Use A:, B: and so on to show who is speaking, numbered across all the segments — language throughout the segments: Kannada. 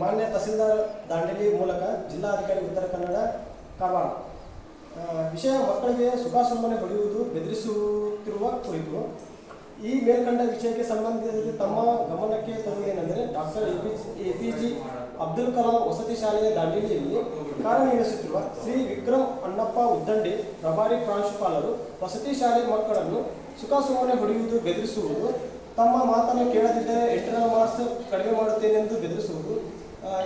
A: ಮಾನ್ಯ ತಹಸೀಲ್ದಾರ್ ದಾಂಡೇಲಿ ಮೂಲಕ ಜಿಲ್ಲಾಧಿಕಾರಿ ಉತ್ತರ ಕನ್ನಡ, ಕಾರವಾರ. ವಿಷಯ ಮಕ್ಕಳಿಗೆ ಸುಖ ಸುಮ್ಮನೆ ಹೊಡೆಯುವುದು ಬೆದರಿಸುತ್ತಿರುವ ಕುರಿತು ಈ ಮೇಲ್ಕಂಡ ವಿಷಯಕ್ಕೆ ಸಂಬಂಧಿಸಿದಂತೆ ತಮ್ಮ ಗಮನಕ್ಕೆ ತರುವುದೇನೆಂದರೆ doctor A P A P J Abdul Kalam ವಸತಿ ಶಾಲೆಯ ದಾಂಡೇಲಿಯಲ್ಲಿ ಕಾರ್ಯನಿರ್ವಹಿಸುತ್ತಿರುವ ಶ್ರೀ ವಿಕ್ರಮ್ ಅಣ್ಣಪ್ಪ ಉದ್ದಂಡಿ ಪ್ರಭಾರಿ ಪ್ರಾಂಶುಪಾಲರು ವಸತಿ ಶಾಲೆ ಮಕ್ಕಳನ್ನು ಸುಖ ಸುಮ್ಮನೆ ಹೊಡೆಯುವುದು ಬೆದರಿಸುವುದು, ತಮ್ಮ ಮಾತನ್ನು ಕೇಳದಿದ್ದರೆ ಎಷ್ಟರ ಮಾರ್ಕ್ಸ್ ಕಡಿಮೆ ಮಾಡುತ್ತೇನೆಂದು ಬೆದರಿಸುವುದು.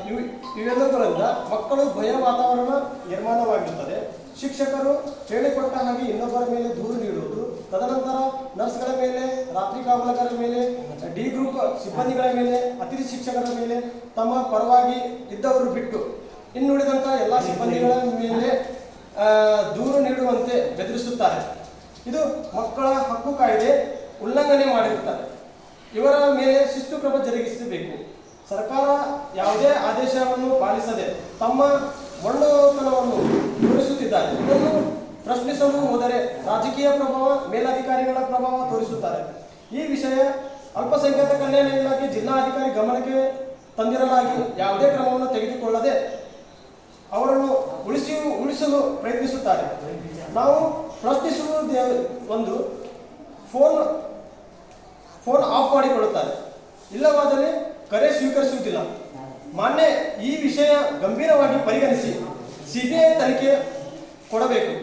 A: ಇವು ಇವೆಲ್ಲದರಿಂದ ಮಕ್ಕಳು ಭಯ ವಾತಾವರಣ ನಿರ್ಮಾಣವಾಗಿರುತ್ತದೆ. ಶಿಕ್ಷಕರು ಹೇಳಿಕೊಟ್ಟ ಹಾಗೆ ಇನ್ನೊಬ್ಬರ ಮೇಲೆ ದೂರು ನೀಡುವುದು, ತದನಂತರ ನರ್ಸ್ಗಳ ಮೇಲೆ, ರಾತ್ರಿ ಕಾವಲಕರ ಮೇಲೆ, ಡಿ ಗ್ರೂಪ್ ಸಿಬ್ಬಂದಿಗಳ ಮೇಲೆ, ಅತಿಥಿ ಶಿಕ್ಷಕರ ಮೇಲೆ ತಮ್ಮ ಪರವಾಗಿ ಇದ್ದವರು ಬಿಟ್ಟು ಇನ್ನುಳಿದಂಥ ಎಲ್ಲ ಸಿಬ್ಬಂದಿಗಳ ಮೇಲೆ ದೂರು ನೀಡುವಂತೆ ಬೆದರಿಸುತ್ತಾರೆ. ಇದು ಮಕ್ಕಳ ಹಕ್ಕು ಕಾಯ್ದೆ ಉಲ್ಲಂಘನೆ ಮಾಡಿರುತ್ತಾರೆ. ಇವರ ಮೇಲೆ ಶಿಸ್ತು ಕ್ರಮ ಜರುಗಿಸಬೇಕು. ಸರ್ಕಾರ ಯಾವುದೇ ಆದೇಶವನ್ನು ಪಾಲಿಸದೆ ತಮ್ಮ ಮೊಂಡುತನವನ್ನು ತೋರಿಸುತ್ತಿದ್ದಾರೆ. ಇದನ್ನು ಪ್ರಶ್ನಿಸಲು ಹೋದರೆ ರಾಜಕೀಯ ಪ್ರಭಾವ, ಮೇಲಧಿಕಾರಿಗಳ ಪ್ರಭಾವ ತೋರಿಸುತ್ತಾರೆ. ಈ ವಿಷಯ ಅಲ್ಪಸಂಖ್ಯಾತ ಕಲ್ಯಾಣ ಇಲಾಖೆ ಜಿಲ್ಲಾಧಿಕಾರಿ ಗಮನಕ್ಕೆ ತಂದಿರಲಾಗಿ ಯಾವುದೇ ಕ್ರಮವನ್ನು ತೆಗೆದುಕೊಳ್ಳದೆ ಅವರನ್ನು ಉಳಿಸಿ, ಉಳಿಸಲು ಪ್ರಯತ್ನಿಸುತ್ತಾರೆ. ನಾವು ಪ್ರಶ್ನಿಸುವುದೇ ಒಂದು, ಫೋನ್ ಫೋನ್ ಆಫ್ ಮಾಡಿಕೊಳ್ಳುತ್ತಾರೆ. ಇಲ್ಲವಾದರೆ ಕರೆ ಸ್ವೀಕರಿಸುವುದಿಲ್ಲ ಮಾನ್ಯ ಈ ವಿಷಯ ಗಂಭೀರವಾಗಿ ಪರಿಗಣಿಸಿ ಸಿಬಿಐ ತನಿಖೆ ಕೊಡಬೇಕು.